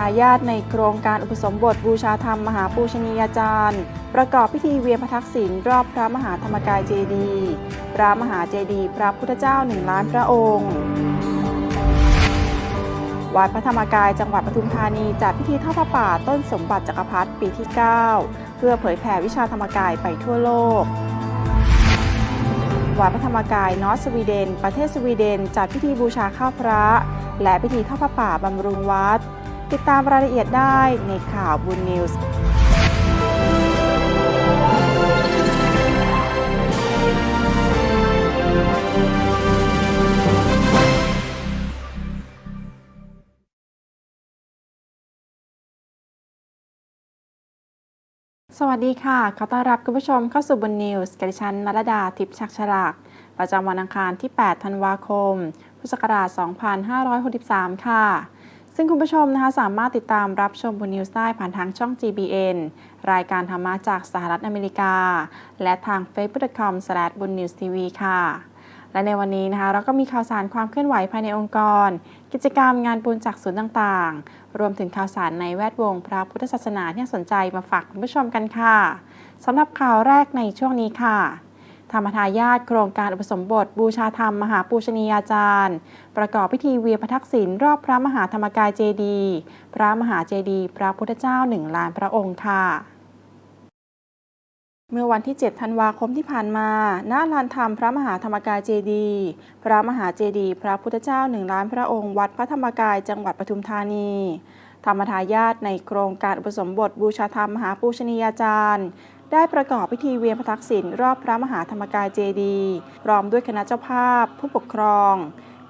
รมทายาทในโครงการอุปสมบทบูชาธรรมมหาปูชนียาจารย์ ประกอบพิธีเวียนพระทักษิณรอบพระมหาธรรมกายเจดีย์พระมหาเจดีย์พระพุทธเจ้าหนึ่งล้านพระองค์ วัดพระธรรมกายจังหวัดปทุมธานีจัดพิธีทอดพระป่าต้นสมบัติจักรพรรดิปีที่ 9 เพื่อเผยแผ่วิชาธรรมกายไปทั่วโลกวัดพระธรรมกายนอร์ทสวีเดน ประเทศสวีเดน จัดพิธีบูชาข้าวพระ และพิธีทอดพระป่าบำรุงวัด ติดตามรายละเอียดได้ในข่าวบุญนิวส์สวัสดีค่ะ ขอต้อนรับคุณผู้ชมเข้าสู่บนนิวส์กับิฉันนรดาทิพย์ชักฉลาก ประจำวันอังคารที่ 8 ธันวาคม พุทธศักราช 2563 ค่ะ ซึ่งคุณผู้ชมนะคะสามารถติดตามรับชมบนนิวส์ได้ผ่านทางช่อง GBN รายการธรรมะจากสหรัฐอเมริกา และทาง facebook.com s l a s h b n n e w s t v ค่ะ และในวันนี้นะคะเราก็มีข่าวสารความเคลื่อนไหวภายในองค์กร กิจกรรมงานบุญจากศูนย์ต่างๆ รวมถึงข่าวสารในแวดวงพระพุทธศาสนาที่น่าสนใจมาฝากคุณผู้ชมกันค่ะสำหรับข่าวแรกในช่วงนี้ค่ะ ธรรมทายาทโครงการอุปสมบท บูชาธรรม มหาปูชนียาจารย์ ประกอบพิธีเวียนพระทักษิณรอบพระมหาธรรมกายเจดีพระมหาเจดีพระพุทธเจ้าหนึ่งล้านพระองค์ค่ะเมื่อวันที่ 7 ธันวาคมที่ผ่านมา ณ ลานธรรมพระมหาธรรมกายเจดี พระมหาเจดี พระพุทธเจ้าหนึ่งล้านพระองค์วัดพระธรรมกายจังหวัดปทุมธานี ธรรมทายาทในโครงการอุปสมบทบูชาธรรมมหาปูชนียาจารย์ ได้ประกอบพิธีเวียนพระทักษิณรอบพระมหาธรรมกายเจดีย์พร้อมด้วยคณะเจ้าภาพ ผู้ปกครอง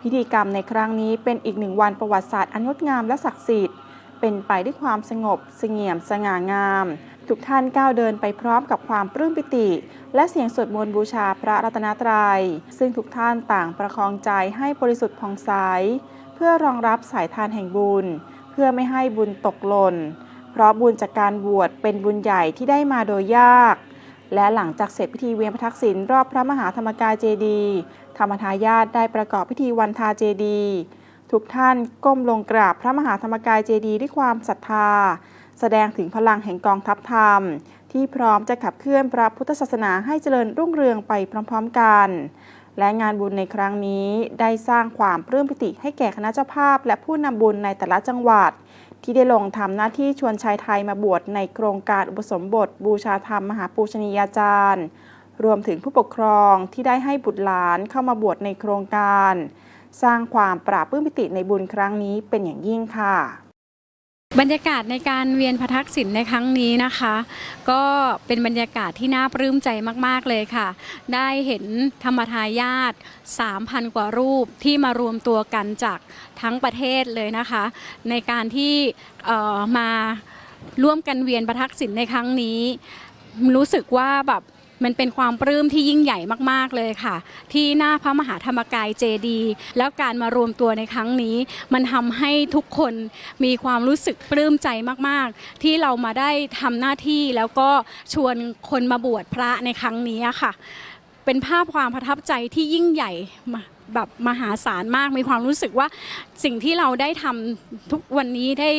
พิธีกรรมในครั้งนี้เป็นอีกหนึ่งวันประวัติศาสตร์อันงดงามและศักดิ์สิทธิ์ เป็นไปด้วยความสงบเสงี่ยมสง่างาม ทุกท่านก้าวเดินไปพร้อมกับความปลื้มปิติ และเสียงสวดมนต์บูชาพระรัตนตรยัย ซึ่งทุกท่านต่างประคองใจให้บริสุทธิ์ผ่องใสเพื่อรองรับสายทานแห่งบุญ เพื่อไม่ให้บุญตกหล่น เพราะบุญจากการบวชเป็นบุญใหญ่ที่ได้มาโดยยาก และหลังจากเสร็จพิธีเวียนพระทักษิณรอบพระมหาธรรมกายเจดีย์ธรรมทายาทได้ประกอบพิธีวันทาเจดีย์ทุกท่านก้มลงกราบพระมหาธรรมกายเจดีย์ด้วยความศรัทธา แสดงถึงพลังแห่งกองทัพธรรม ที่พร้อมจะขับเคลื่อนพระพุทธศาสนาให้เจริญรุ่งเรืองไปพร้อม ๆ กัน และงานบุญในครั้งนี้ได้สร้างความปลื้มปิติให้แก่คณะเจ้าภาพ และผู้นำบุญในแต่ละจังหวัด ที่ได้ลงทำหน้าที่ชวนชายไทยมาบวชในโครงการอุปสมบท บูชาธรรมมหาปูชนียาจารย์ รวมถึงผู้ปกครองที่ได้ให้บุตรหลานเข้ามาบวชในโครงการ สร้างความปราบปื้มปิติในบุญครั้งนี้เป็นอย่างยิ่งค่ะ บรรยากาศในการเวียนพระทักษิณในครั้งนี้นะคะ ก็เป็นบรรยากาศที่น่าปลื้มใจมาก ๆ เลยค่ะ ได้เห็นธรรมทายาท3,000 กว่ารูปที่มารวมตัวกันจากทั้งประเทศเลยนะคะ ในการที่เอ่อมาร่วมกันเวียนพระทักษิณในครั้งนี้ รู้สึกว่าแบบ มันเป็นความปลื้มที่ยิ่งใหญ่มากๆเลยค่ะ ที่หน้าพระมหาธรรมกายเจดีแล้วการมารวมตัวในครั้งนี้ มันทำให้ทุกคนมีความรู้สึกปลื้มใจมากๆ ที่เรามาได้ทำหน้าที่แล้วก็ชวนคนมาบวชพระในครั้งนี้ค่ะ เป็นภาพความประทับใจที่ยิ่งใหญ่มา แบบมหาศาลมากมีความรู้สึกว่าสิ่งที่เราได้ทำทุกวันนี้ได้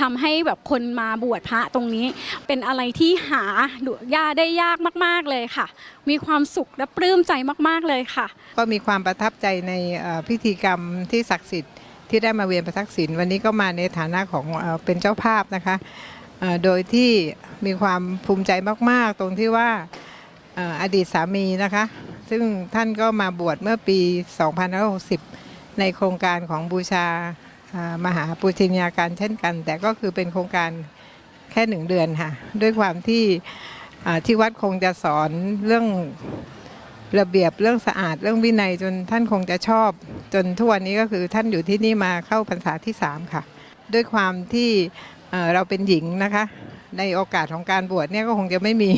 ทำให้แบบคนมาบวชพระตรงนี้ เป็นอะไรที่หาดูยาได้ยากมาก ๆเลยค่ะ มีความสุขและปลื้มใจมาก ๆเลยค่ะ ก็มีความประทับใจในเอ่อพิธีกรรมที่ศักดิ์สิทธิ์ที่ได้มาเวียนพระทักษิณวันนี้ก็มาในฐานะของเอ่อเป็นเจ้าภาพนะคะเอ่อโดยที่มีความภูมิใจมาก ๆ ตรงที่ว่าเอ่ออดีตสามีนะคะ ซึ่งท่านก็มาบวชเมื่อปี 2560 ในโครงการของบูชามหาปูชนียาการเช่นกัน แต่ก็คือเป็นโครงการแค่หนึ่งเดือนค่ะ ด้วยความที่ที่วัดคงจะสอนเรื่องระเบียบเรื่องสะอาดเรื่องวินัยจนท่านคงจะชอบ จนทุกวันนี้ก็คือท่านอยู่ที่นี่มาเข้าพรรษาที่ 3 ค่ะ ด้วยความที่เราเป็นหญิงนะคะ ในโอกาสของการบวชเนี่ยก็คงจะไม่มี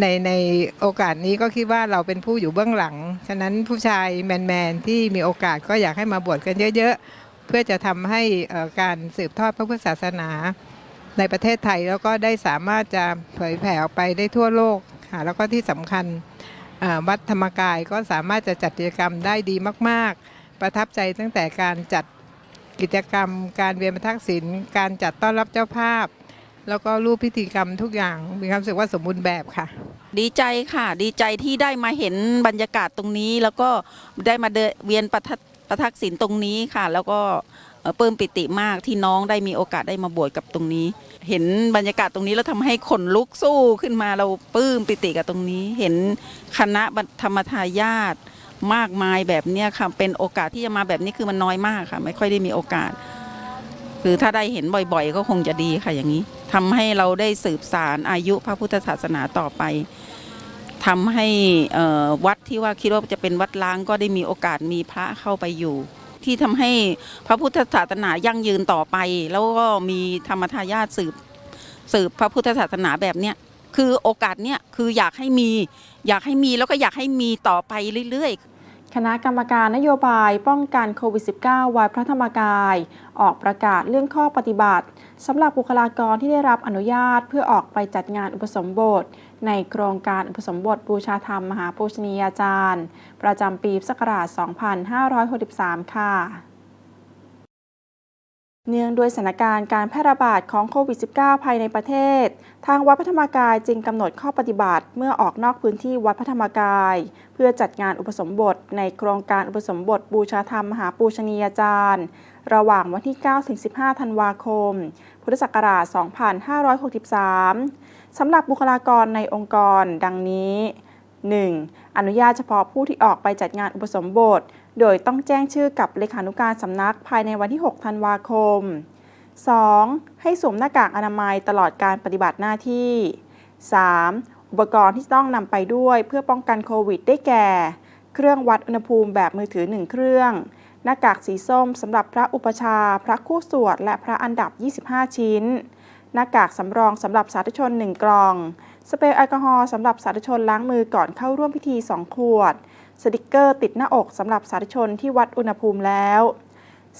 ในในโอกาสนี้ก็คิดว่าเราเป็นผู้อยู่เบื้องหลัง ฉะนั้นผู้ชายแมนๆที่มีโอกาสก็อยากให้มาบวชกันเยอะๆ เพื่อจะทำให้การสืบทอดพระพุทธศาสนา ในประเทศไทยแล้วก็ได้สามารถจะเผยแผ่ออกไปได้ทั่วโลกค่ะแล้วก็ที่สำคัญวัดธรรมกายก็สามารถจะจัดกิจกรรมได้ดีมากๆ ประทับใจตั้งแต่การจัดกิจกรรม การเวียนประทักษิณการจัดต้อนรับเจ้าภาพ แล้วก็รูปพิธีกรรมทุกอย่างมีความรู้สึกว่าสมบูรณ์แบบค่ะ ดีใจค่ะ ดีใจที่ได้มาเห็นบรรยากาศตรงนี้ แล้วก็ได้มาเดินเวียนประทัประทักษิณตรงนี้ค่ะ แล้วก็เอ่อปลื้มปิติมากที่น้องได้มีโอกาสได้มาบวชกับตรงนี้ เห็นบรรยากาศตรงนี้แล้วทำให้ขนลุกสู้ขึ้นมาเราปลื้มปิติกับตรงนี้ เห็นคณะธรรมทายาทมากมายแบบเนี้ยค่ะเป็นโอกาสที่จะมาแบบนี้คือมันน้อยมากค่ะ ไม่ค่อยได้มีโอกาส คือถ้าได้เห็นบ่อยๆ ก็คงจะดีค่ะอย่างนี้ทำให้เราได้สืบสารอายุพระพุทธศาสนาต่อไปทำให้วัดที่ว่าคิดว่าจะเป็นวัดล้างก็ได้มีโอกาสมีพระเข้าไปอยู่ ที่ทำให้พระพุทธศาสนายั่งยืนต่อไป แล้วก็มีธรรมทายาทสืบสืบพระพุทธศาสนาแบบเนี้ยคือโอกาสเนี้ยคืออยากให้มี อยากให้มีแล้วก็อยากให้มีต่อไปเรื่อยๆ คณะกรรมการนโยบายป้องกันโควิด -19 วัดพระธรรมกาย ออกประกาศเรื่องข้อปฏิบัติสำหรับบุคลากรที่ได้รับอนุญาตเพื่อออกไปจัดงานอุปสมบท ในโครงการอุปสมบทบูชาธรรมมหาปูชนียาจารย์ ประจำปีศักราช 2563 ค่ะ เนื่องด้วยสถานการณ์การแพร่ระบาดของโควิด -19 ภายในประเทศ ทางวัดพระธรรมกายจึงกำหนดข้อปฏิบัติเมื่อออกนอกพื้นที่วัดพระธรรมกาย เพื่อจัดงานอุปสมบทในโครงการอุปสมบทบูชาธรรมมหาปูชนียาจารย์ ระหว่างวันที่ 9-15 ธันวาคม พุทธศักราช 2563 สำหรับบุคลากรในองค์กรดังนี้ 1. อนุญาตเฉพาะผู้ที่ออกไปจัดงานอุปสมบท โดยต้องแจ้งชื่อกับเลขานุการสำนักภายในวันที่ 6 ธันวาคม 2. ให้สวมหน้ากากอนามัยตลอดการปฏิบัติหน้าที่ 3. อุปกรณ์ที่ต้องนำไปด้วยเพื่อป้องกันโควิดได้แก่ เครื่องวัดอุณหภูมิแบบมือถือ 1 เครื่อง หน้ากากสีส้มสำหรับพระอุปชา พระคู่สวด และพระอันดับ 25 ชิ้น หน้ากากสำรองสำหรับสาธุชน 1 กล่อง สเปรย์แอลกอฮอล์สำหรับสาธุชนล้างมือก่อนเข้าร่วมพิธี 2 ขวด สติกเกอร์ติดหน้าอกสำหรับสาธุชนที่วัดอุณหภูมิแล้ว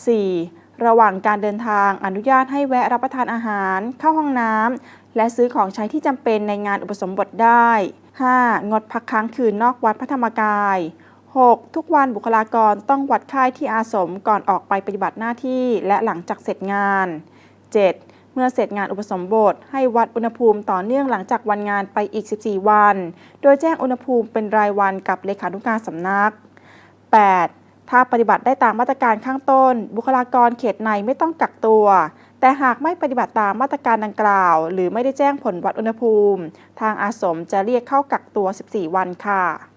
4. ระหว่างการเดินทางอนุญาตให้แวะรับประทานอาหาร เข้าห้องน้ำและซื้อของใช้ที่จำเป็นในงานอุปสมบทได้ 5. งดพักค้างคืนนอกวัดพระธรรมกาย 6. ทุกวันบุคลากรต้องวัดค่ายที่อาสมก่อนออกไปปฏิบัติหน้าที่และหลังจากเสร็จงาน 7. เมื่อเสร็จงานอุปสมบทให้วัดอุณหภูมิต่อเนื่องหลังจากวันงานไปอีก 14 วัน โดยแจ้งอุณหภูมิเป็นรายวันกับเลขานุการสำนัก 8. ถ้าปฏิบัติได้ตามมาตรการข้างต้น บุคลากรเขตในไม่ต้องกักตัว แต่หากไม่ปฏิบัติตามมาตรการดังกล่าว หรือไม่ได้แจ้งผลวัดอุณหภูมิ ทางอาสมจะเรียกเข้ากักตัว 14 วันค่ะ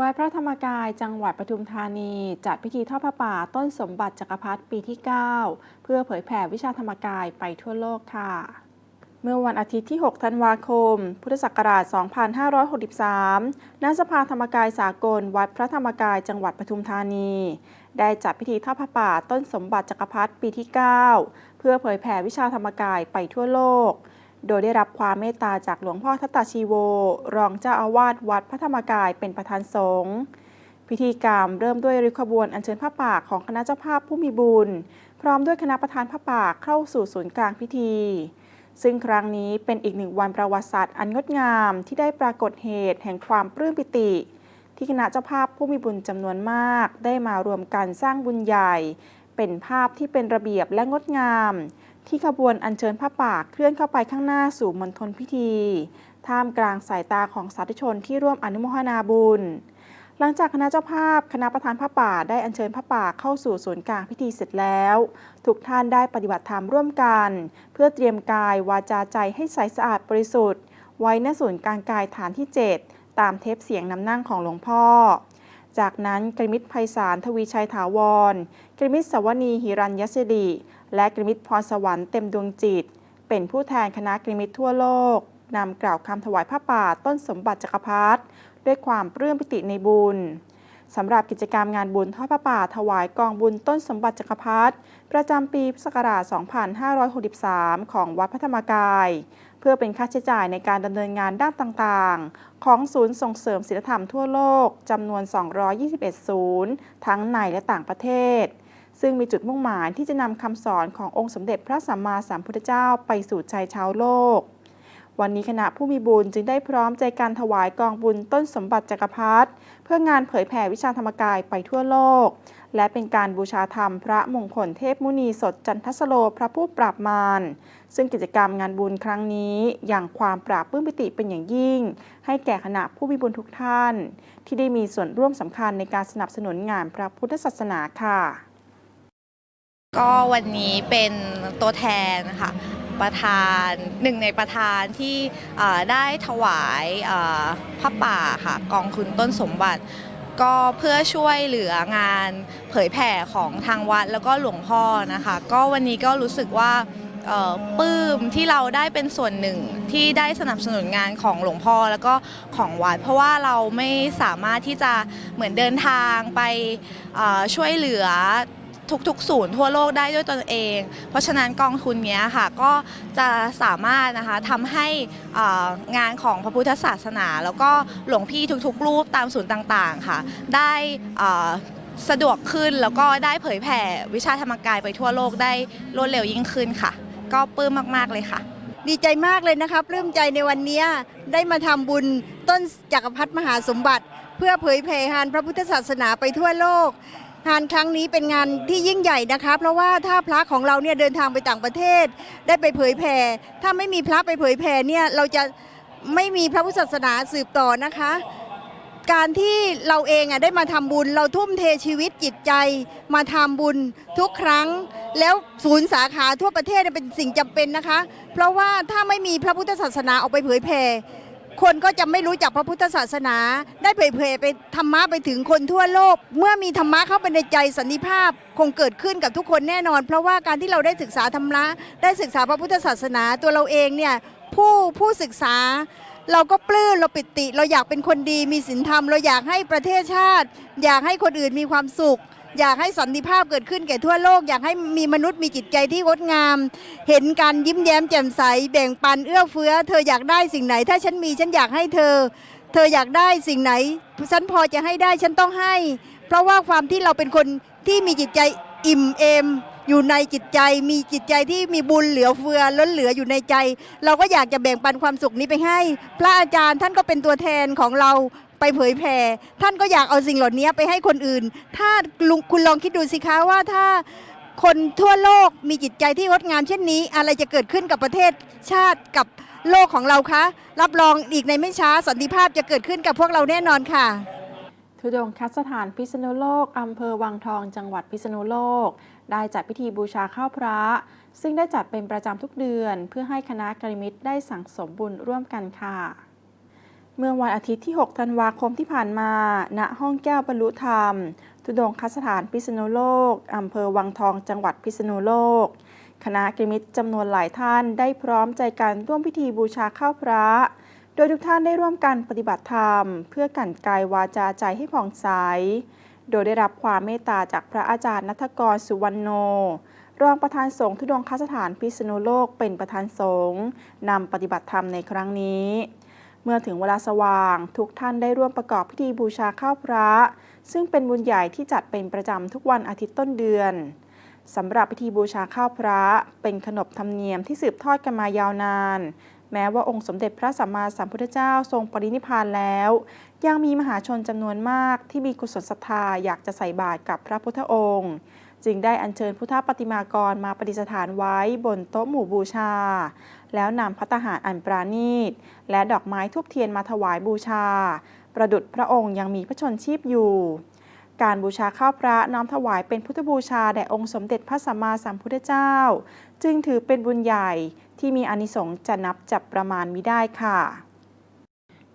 วัดพระธรรมกายจังหวัดปทุมธานี จัดพิธีทอดพระป่าต้นสมบัติจักรพรรดิปีที่ 9 เพื่อเผยแผ่วิชาธรรมกายไปทั่วโลกค่ะ เมื่อวันอาทิตย์ที่ 6 ธันวาคม พุทธศักราช 2563 ณ สภาธรรมกายสากล วัดพระธรรมกายจังหวัดปทุมธานี ได้จัดพิธีทอดพระป่าต้นสมบัติจักรพรรดิปีที่ 9 เพื่อเผยแผ่วิชาธรรมกายไปทั่วโลก โดยได้รับความเมตตาจากหลวงพ่อทัตตาชีโว รองเจ้าอาวาสวัดพระธรรมกายเป็นประธานสงฆ์พิธีกรรมเริ่มด้วยริ้วขบวนอัญเชิญผ้าป่าของคณะเจ้าภาพผู้มีบุญ พร้อมด้วยคณะประธานผ้าป่าเข้าสู่ศูนย์กลางพิธี ซึ่งครั้งนี้เป็นอีกหนึ่งวันประวัติศาสตร์อันงดงามที่ได้ปรากฏเหตุแห่งความปลื้มปิติ ที่คณะเจ้าภาพผู้มีบุญจำนวนมาก ได้มารวมกันสร้างบุญใหญ่ เป็นภาพที่เป็นระเบียบและงดงาม ที่ขบวนอัญเชิญผ้าป่าเคลื่อนเข้าไปข้างหน้าสู่มณฑลพิธี ท่ามกลางสายตาของสาธุชนที่ร่วมอนุโมทนาบุญ หลังจากคณะเจ้าภาพคณะประธานผ้าป่าได้อัญเชิญผ้าป่าเข้าสู่ศูนย์กลางพิธีเสร็จแล้ว ทุกท่านได้ปฏิบัติธรรมร่วมกัน เพื่อเตรียมกายวาจาใจให้ใสสะอาดบริสุทธิ์ ไว้ณศูนย์กลางกายฐานที่ 7 ตามเทปเสียงนำนั่งของหลวงพ่อจากนั้นกรมิตรไพศาลทวีชัยถาวรกรมิตรสวนีหิรัญยศิริ และกริมิตพรสวรรค์เต็มดวงจิต เป็นผู้แทนคณะกริมิตทั่วโลกนำกล่าวคำถวายผ้าป่าต้นสมบัติจักรพรรดิด้วยความปลื้มปิติในบุญสำหรับกิจกรรมงานบุญทอดพระป่าถวายกองบุญต้นสมบัติจักรพรรดิประจำปีพุทธศักราช 2563 ของวัดพระธรรมกาย เพื่อเป็นค่าใช้จ่ายในการดำเนินงานด้านต่างๆ ของศูนย์ส่งเสริมศีลธรรมทั่วโลกจำนวน 221 ศูนย์ ทั้งในและต่างประเทศ ซึ่งมีจุดมุ่งหมายที่จะนำคำสอนขององค์สมเด็จพระสัมมาสัมพุทธเจ้าไปสู่ใจชาวโลก วันนี้คณะผู้มีบุญจึงได้พร้อมใจการถวายกองบุญต้นสมบัติจักรพรรดิเพื่องานเผยแผ่วิชาธรรมกายไปทั่วโลก และเป็นการบูชาธรรมพระมงคลเทพมุนีสดจันทสโลพระผู้ปราบมารซึ่งกิจกรรมงานบุญครั้งนี้อย่างความปราบปื้มปิติเป็นอย่างยิ่ง ให้แก่คณะผู้มีบุญทุกท่าน ที่ได้มีส่วนร่วมสำคัญในการสนับสนุนงานพระพุทธศาสนาค่ะ ก็วันนี้เป็นตัวแทนนะคะประธานหนึ่งในประธานที่ได้ถวายพระป่าค่ะกองทุนต้นสมบัติ ก็เพื่อช่วยเหลืองานเผยแผ่ของทางวัดแล้วก็หลวงพ่อนะคะ ก็วันนี้ก็รู้สึกว่าปลื้มที่เราได้เป็นส่วนหนึ่งที่ได้สนับสนุนงานของหลวงพ่อแล้วก็ของวัด เพราะว่าเราไม่สามารถที่จะเหมือนเดินทางไปช่วยเหลือ ทุกๆ ศูนย์ทั่วโลกได้ด้วยตนเอง เพราะฉะนั้นกองทุนนี้ค่ะก็จะสามารถนะคะทำให้งานของพระพุทธศาสนา แล้วก็หลวงพี่ทุกๆ รูปตามศูนย์ต่างๆค่ะ ได้สะดวกขึ้นแล้วก็ได้เผยแผ่วิชาธรรมกายไปทั่วโลกได้รวดเร็วยิ่งขึ้นค่ะ ก็ปลื้มมากๆเลยค่ะ ดีใจมากเลยนะคะปลื้มใจในวันนี้ได้มาทำบุญต้นจักรพรรดิมหาสมบัติ เพื่อเผยแผ่งานพระพุทธศาสนาไปทั่วโลก งานครั้งนี้เป็นงานที่ยิ่งใหญ่นะคะ เพราะว่าถ้าพระของเราเนี่ยเดินทางไปต่างประเทศ ได้ไปเผยแผ่ ถ้าไม่มีพระไปเผยแผ่เนี่ยเราจะไม่มีพระพุทธศาสนาสืบต่อนะคะ การที่เราเองอะได้มาทำบุญ เราทุ่มเทชีวิตจิตใจ มาทำบุญทุกครั้ง แล้วศูนย์สาขาทั่วประเทศเป็นสิ่งจำเป็นนะคะ เพราะว่าถ้าไม่มีพระพุทธศาสนาออกไปเผยแผ่ คนก็จะไม่รู้จักพระพุทธศาสนา ได้เผยแผ่ไปธรรมะไปถึงคนทั่วโลก เมื่อมีธรรมะเข้าไปในใจสันติภาพคงเกิดขึ้นกับทุกคนแน่นอน เพราะว่าการที่เราได้ศึกษาธรรมะได้ศึกษาพระพุทธศาสนาตัวเราเองเนี่ยผู้ผู้ศึกษา เราก็ปลื้มเราปิติ เราอยากเป็นคนดีมีศีลธรรม เราอยากให้ประเทศชาติ อยากให้คนอื่นมีความสุข อยากให้สันติภาพเกิดขึ้นแก่ทั่วโลก อยากให้มีมนุษย์มีจิตใจที่งดงาม เห็นการยิ้มแย้มแจ่มใส แบ่งปันเอื้อเฟื้อ เธออยากได้สิ่งไหน ถ้าฉันมีฉันอยากให้เธอ เธออยากได้สิ่งไหน ฉันพอจะให้ได้ฉันต้องให้ เพราะว่าความที่เราเป็นคนที่มีจิตใจอิ่มเอมอยู่ในจิตใจมีจิตใจที่มีบุญเหลือเฟือล้นเหลืออยู่ในใจ เราก็อยากจะแบ่งปันความสุขนี้ไปให้ พระอาจารย์ท่านก็เป็นตัวแทนของเรา ไปเผยแผ่ท่านก็อยากเอาสิ่งเหล่านี้ไปให้คนอื่น ถ้าคุณลองคิดดูสิคะว่าถ้าคนทั่วโลกมีจิตใจที่งดงามเช่นนี้ อะไรจะเกิดขึ้นกับประเทศชาติกับโลกของเราคะ รับรองอีกในไม่ช้าสันติภาพจะเกิดขึ้นกับพวกเราแน่นอนค่ะทุดงคัสถานพิษณุโลก อำเภอวังทอง จังหวัดพิษณุโลก ได้จัดพิธีบูชาข้าวพระ ซึ่งได้จัดเป็นประจำทุกเดือน เพื่อให้คณะกริมิตรได้สั่งสมบุญร่วมกันค่ะ เมื่อวันอาทิตย์ที่ 6 ธันวาคมที่ผ่านมา ณ ห้องแก้วบรรลุธรรม ทุดงคัสถานพิษณุโลก อำเภอวังทอง จังหวัดพิษณุโลก คณะกริมิตรจำนวนหลายท่านได้พร้อมใจกันร่วมพิธีบูชาข้าวพระ โดยทุกท่านได้ร่วมกันปฏิบัติธรรม เพื่อกันกายวาจาใจให้ผ่องใส โดยได้รับความเมตตาจากพระอาจารย์นัทกรสุวรรณโนรองประธานสงฆ์ทุดงคสถานพิษณุโลกเป็นประธานสงฆ์นำปฏิบัติธรรมในครั้งนี้ เมื่อถึงเวลาสว่าง ทุกท่านได้ร่วมประกอบพิธีบูชาข้าวพระ ซึ่งเป็นบุญใหญ่ที่จัดเป็นประจำทุกวันอาทิตย์ต้นเดือนสำหรับพิธีบูชาข้าวพระ เป็นขนบธรรมเนียมที่สืบทอดกันมายาวนาน แม้ว่าองค์สมเด็จพระสัมมาสัมพุทธเจ้าทรงปรินิพพานแล้ว ยังมีมหาชนจำนวนมากที่มีกุศลศรัทธาอยากจะใส่บาตรกับพระพุทธองค์ จึงได้อัญเชิญพุทธปฏิมากรมาประดิษฐานไว้บนโต๊ะหมู่บูชา แล้วนำพัตหารอันปราณีต และดอกไม้ทูบเทียนมาถวายบูชา ประดุจพระองค์ยังมีพระชนชีพอยู่ การบูชาข้าวพระน้อมถวายเป็นพุทธบูชาแด่องค์สมเด็จพระสัมมาสัมพุทธเจ้า จึงถือเป็นบุญใหญ่ที่มีอานิสงส์จะนับจับประมาณมิได้ค่ะ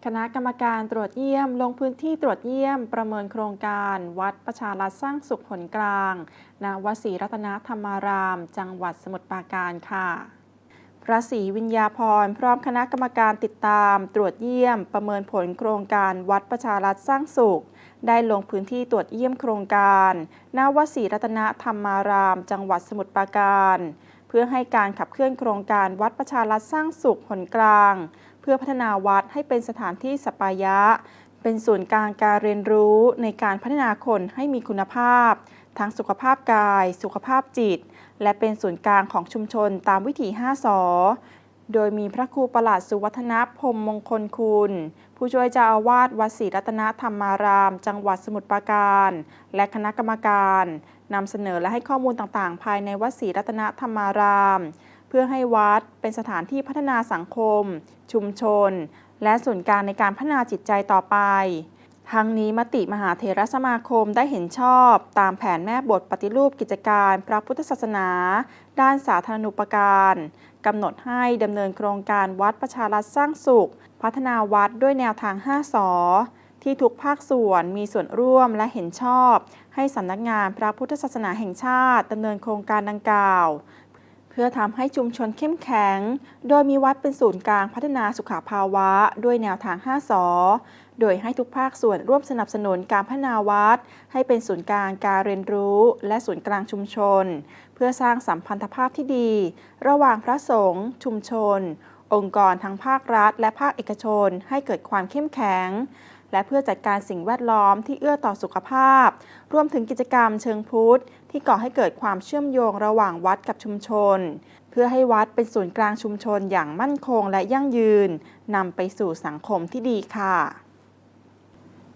คณะกรรมการตรวจเยี่ยม ลงพื้นที่ตรวจเยี่ยมประเมินโครงการ วัดประชารัฐสร้างสุขผลกลางณวัดศรีรัตนธรรมาราม จังหวัดสมุทรปราการค่ะ พระศรีวิญญาพรพร้อมคณะกรรมการติดตาม ตรวจเยี่ยม ประเมินผลโครงการวัดประชารัฐสร้างสุข ได้ลงพื้นที่ตรวจเยี่ยมโครงการณวัดศรีรัตนธรรมาราม จังหวัดสมุทรปราการ เพื่อให้การขับเคลื่อนโครงการวัดประชารัฐสร้างสุขผลกลาง เพื่อพัฒนาวัดให้เป็นสถานที่สปายะ เป็นศูนย์กลางการเรียนรู้ในการพัฒนาคนให้มีคุณภาพ ทั้งสุขภาพกาย สุขภาพจิต และเป็นศูนย์กลางของชุมชนตามวิถี5สอโดยมีพระครูประหลัดสุวัฒนพรมมงคลคุณ ผู้ช่วยเจ้าอาวาสวัดศรีรัตนธรรมาราม จังหวัดสมุทรปราการ และคณะกรรมการนำเสนอและให้ข้อมูลต่างๆ ภายในวัดศรีรัตนธรรมาราม พื่อให้วัดเป็นสถานที่พัฒนาสังคม ชุมชน และศูนกางในการพัฒนาจิตใจต่อไป ทั้งนี้มติมหาเถรสมาคมได้เห็นชอบ ตามแผนแม่บทปฏิรูปกิจการพระพุทธศาสนา ด้านสาธารณูปการกำหนดให้ดำเนินโครงการวัดประชารัฐสร้างสุข พัฒนาวัดด้วยแนวทาง 5สอที่ทุกภาคส่วนมีส่วนร่วมและเห็นชอบ ให้สำนักงานพระพุทธศาสนาแห่งชาติดำเนินโครงการดังกล่าว พื่อทำให้ชุมชนเข้มแข็ง โดยมีวัดเป็นศูนย์กลางพัฒนาสุขภาวะ ด้วยแนวทาง 5 สอ โดยให้ทุกภาคส่วนร่วมสนับสนุนการพัฒนาวัด ให้เป็นศูนย์กลางการเรียนรู้ และศูนย์กลางชุมชน เพื่อสร้างสัมพันธภาพที่ดี ระหว่างพระสงฆ์ชุมชน องค์กรทั้งภาครัฐ และภาคเอกชน ให้เกิดความเข้มแข็งและเพื่อจัดการสิ่งแวดล้อมที่เอื้อต่อสุขภาพ รวมถึงกิจกรรมเชิงพุทธ ที่ก่อให้เกิดความเชื่อมโยงระหว่างวัดกับชุมชน เพื่อให้วัดเป็นศูนย์กลางชุมชนอย่างมั่นคงและยั่งยืนนำไปสู่สังคมที่ดีค่ะ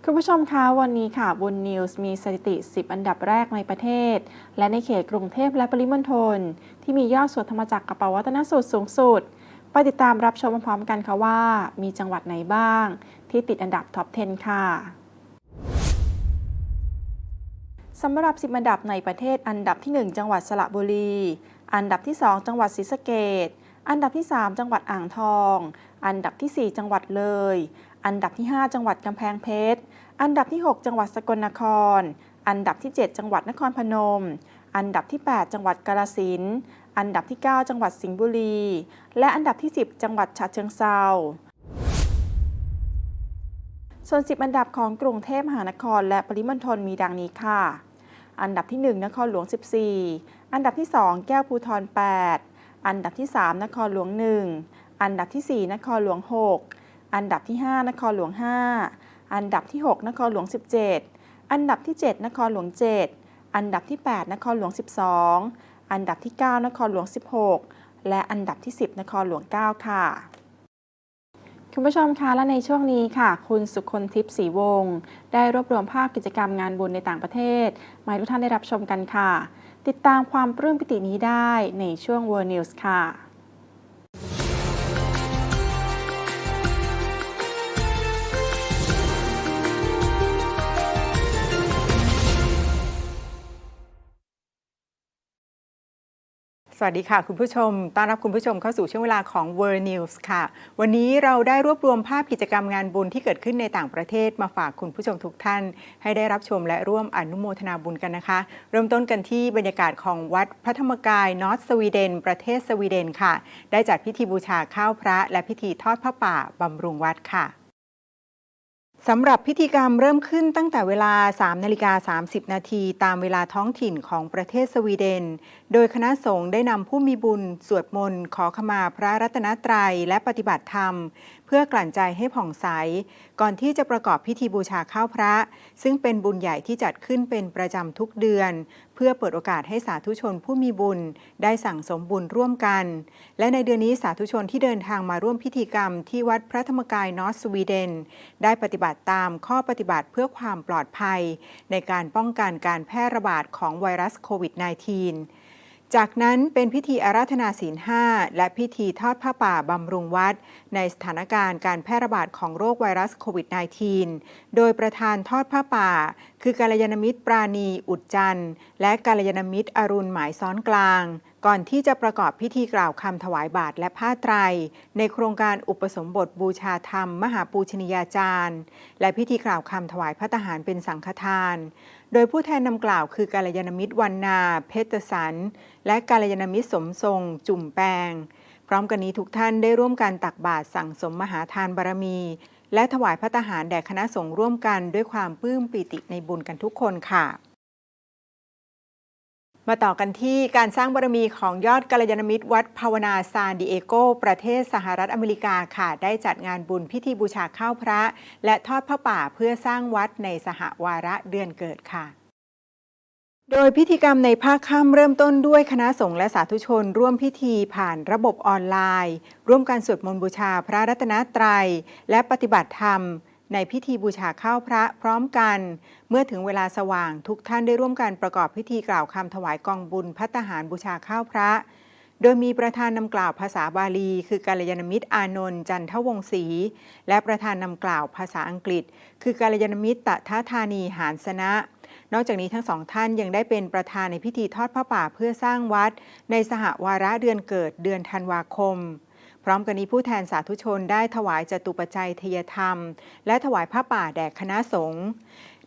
คุณผู้ชมคะวันนี้ค่ะบนนิวส์มีสถิติ 10 อันดับแรกในประเทศ และในเขตกรุงเทพและปริมณฑลที่มียอดสวดธรรมจักรกับปวัตนสูตรสูงสุด ไปติดตามรับชมพร้อมกันค่ะว่า มีจังหวัดไหนบ้าง ที่ติดอันดับท็อป 10 ค่ะ สำหรับ 10 อันดับในประเทศอันดับที่ 1 จังหวัดสระบุรี อันดับที่ 2 จังหวัดศรีสะเกดอันดับที่ 3 จังหวัดอ่างทอง อันดับที่ 4 จังหวัดเลย อันดับที่ 5 จังหวัดกำแพงเพชร อันดับที่ 6 จังหวัดสกลนคร อันดับที่ 7 จังหวัดนครพนม อันดับที่ 8 จังหวัดกาฬสินธุ์อันดับที่ 9 จังหวัดสิงห์บุรี และอันดับที่ 10 จังหวัดฉะเชิงเทราส่วน 10 อันดับของกรุงเทพมหานคร และปริมณฑลมีดังนี้ค่ะ อันดับที่ 1 นครหลวง 14 อันดับที่ 2 แก้วภูทร 8 อันดับที่ 3 นครหลวง 1 อันดับที่ 4 นครหลวง 6 อันดับที่ 5 นครหลวง 5 อันดับที่ 6 นครหลวง 17 อันดับที่ 7 นครหลวง 7 อันดับที่ 8 นครหลวง 12 อันดับที่ 9 นครหลวง 16 และอันดับที่ 10 นครหลวง 9 ค่ะ คุณผู้ชมคะและในช่วงนี้ค่ะ คุณสุคนทิพย์ศรีวงศ์ได้รวบรวมภาพกิจกรรมงานบุญในต่างประเทศ มาให้ทุกท่านได้รับชมกันค่ะ ติดตามความปลื้มปิตินี้ได้ในช่วง World News ค่ะ สวัสดีค่ะ คุณผู้ชม ต้อนรับคุณผู้ชมเข้าสู่ช่วงเวลาของ World News ค่ะ วันนี้เราได้รวบรวมภาพกิจกรรมงานบุญที่เกิดขึ้นในต่างประเทศมาฝากคุณผู้ชมทุกท่าน ให้ได้รับชมและร่วมอนุโมทนาบุญกันนะคะ เริ่มต้นกันที่บรรยากาศของวัดพระธรรมกายนอร์ทสวีเดน ประเทศสวีเดนค่ะ ได้จัดพิธีบูชาข้าวพระ และพิธีทอดพระป่าบำรุงวัดค่ะ สำหรับพิธีกรรมเริ่มขึ้นตั้งแต่เวลา 3 นาฬิกา 30 นาทีตามเวลาท้องถิ่นของประเทศสวีเดน โดยคณะสงฆ์ได้นำผู้มีบุญ สวดมนต์ ขอขมาพระรัตนตรัย และปฏิบัติธรรม เพื่อกลั่นใจให้ผ่องใส ก่อนที่จะประกอบพิธีบูชาข้าวพระ ซึ่งเป็นบุญใหญ่ที่จัดขึ้นเป็นประจำทุกเดือน เพื่อเปิดโอกาสให้สาธุชนผู้มีบุญ ได้สั่งสมบุญร่วมกัน และในเดือนนี้สาธุชนที่เดินทางมาร่วมพิธีกรรมที่วัดพระธรรมกายนอร์ทสวีเดน ได้ปฏิบัติตามข้อปฏิบัติเพื่อความปลอดภัย ในการป้องกันการแพร่ระบาดของไวรัสโควิด -19 จากนั้นเป็นพิธีอาราธนาศีลห้าและพิธีทอดผ้าป่าบำรุงวัด ในสถานการณ์การแพร่ระบาดของโรคไวรัสโควิด -19 โดยประธานทอดผ้าป่า คือกาลยานมิตรปราณีอุดจันทร์และกาลยานมิตรอรุณหมายซ้อนกลาง ก่อนที่จะประกอบพิธีกล่าวคำถวายบาทและผ้าไตร ในโครงการอุปสมบทบูชาธรรม มหาปูชนียาจารย์ และพิธีกล่าวคำถวายพระทหารเป็นสังฆทาน โดยผู้แทนนำกล่าวคือกาลยานมิตรวันนา เพชรสัน และกาลยานมิตรสมทรง จุ่มแปง พร้อมกันนี้ทุกท่านได้ร่วมกันตักบาตรสั่งสมมหาทานบารมี และถวายพระทหารแด่คณะสงฆ์ร่วมกันด้วยความปลื้มปิติในบุญกันทุกคนค่ะ มาต่อกันที่การสร้างบารมีของยอดกัลยาณมิตรวัดภาวนาซานดิเอโก ประเทศสหรัฐอเมริกาค่ะ ได้จัดงานบุญพิธีบูชาข้าวพระ และทอดพระป่าเพื่อสร้างวัดในสหวาระเดือนเกิดค่ะโดยพิธีกรรมในภาคค่ำเริ่มต้นด้วยคณะสงฆ์และสาธุชน ร่วมพิธีผ่านระบบออนไลน์ ร่วมกันสวดมนต์บูชาพระรัตนตรัย และปฏิบัติธรรม ในพิธีบูชาข้าวพระพร้อมกัน เมื่อถึงเวลาสว่างทุกท่านได้ร่วมกันประกอบพิธีกล่าวคำถวายกองบุญพัตหารบูชาข้าวพระ โดยมีประธานนำกล่าวภาษาบาลี คือกาลยานมิตรอานนท์จันทวงศรีและประธานนำกล่าวภาษาอังกฤษ คือกาลยานมิตรตทธานีหานสนะนอกจากนี้ทั้งสองท่านยังได้เป็นประธานในพิธีทอดผ้าป่าเพื่อสร้างวัด ในสหวาระเดือนเกิดเดือนธันวาคม ร้อมกันนี้ผู้แทนสาธุชนได้ถวายจตุปัจจัยทยธรรม และถวายผ้าป่าแด่คณะสงฆ์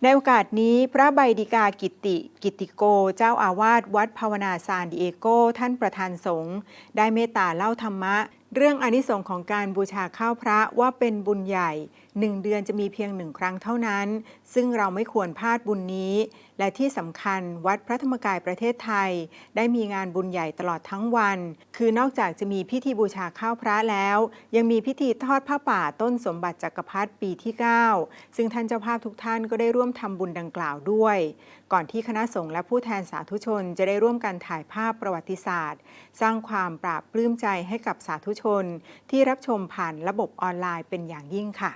ในโอกาสนี้พระใบดิกากิติกิติโก เจ้าอาวาสวัดภาวนาซานดิเอโก ท่านประธานสงฆ์ได้เมตตาเล่าธรรมะ เรื่องอนิสงส์ของการบูชาข้าวพระว่าเป็นบุญใหญ่หนึ่งเดือนจะมีเพียงหนึ่งครั้งเท่านั้น ซึ่งเราไม่ควรพลาดบุญนี้ และที่สำคัญวัดพระธรรมกายประเทศไทย ได้มีงานบุญใหญ่ตลอดทั้งวัน คือนอกจากจะมีพิธีบูชาข้าวพระแล้ว ยังมีพิธีทอดผ้าป่าต้นสมบัติจักรพรรดิปีที่ 9 ซึ่งท่านเจ้าภาพทุกท่านก็ได้ร่วมทำบุญดังกล่าวด้วย ก่อนที่คณะสงฆ์และผู้แทนสาธุชนจะได้ร่วมกันถ่ายภาพประวัติศาสตร์ สร้างความปราบปลื้มใจให้กับสาธุชน ที่รับชมผ่านระบบออนไลน์เป็นอย่างยิ่งค่ะ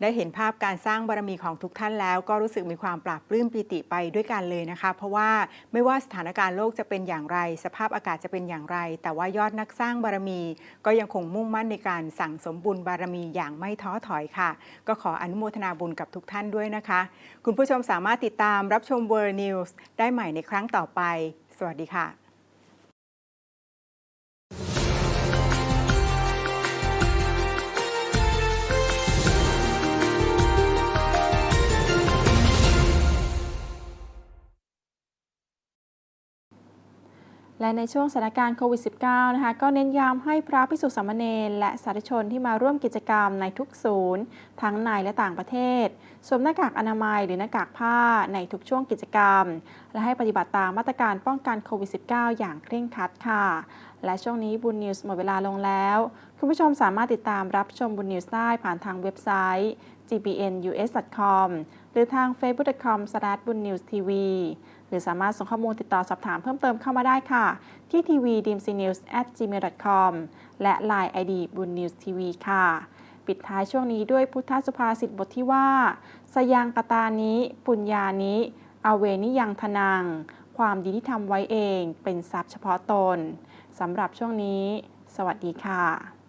ได้เห็นภาพการสร้างบารมีของทุกท่านแล้ว ก็รู้สึกมีความปราบปลื้มปิติไปด้วยกันเลยนะคะ เพราะว่าไม่ว่าสถานการณ์โลกจะเป็นอย่างไร สภาพอากาศจะเป็นอย่างไร แต่ว่ายอดนักสร้างบารมี ก็ยังคงมุ่งมั่นในการสั่งสมบุญบารมีอย่างไม่ท้อถอยค่ะ ก็ขออนุโมทนาบุญกับทุกท่านด้วยนะคะ คุณผู้ชมสามารถติดตามรับชม World News ได้ใหม่ในครั้งต่อไป สวัสดีค่ะ และในช่วงสถานการณ์โควิด -19 นะคะก็เน้นย้ำให้พระภิกษุสามเณรและสาธุชนที่มาร่วมกิจกรรมในทุกศูนย์ ทั้งในและต่างประเทศสวมหน้ากากอนามัยหรือหน้ากากผ้าในทุกช่วงกิจกรรม และให้ปฏิบัติตามมาตรการป้องกันโควิด -19 อย่างเคร่งครัดค่ะ และช่วงนี้บุญนิวส์หมดเวลาลงแล้ว คุณผู้ชมสามารถติดตามรับชมบุญนิวส์ได้ผ่านทางเว็บไซต์ gbnus.com หรือทาง facebook.com/bunnewstv หรือสามารถส่งข้อมูลติดต่อสอบถามเพิ่มเติมเข้ามาได้ค่ะ ที่ tvdmcnews@gmail.com และ line id บุญ news tv ค่ะ ปิดท้ายช่วงนี้ด้วยพุทธสุภาษิตบทที่ว่า สยังกตานิปุญญานิอเวนิยังทนัง ความดีที่ทำไว้เอง เป็นทรัพย์เฉพาะตนสำหรับช่วงนี้ สวัสดีค่ะ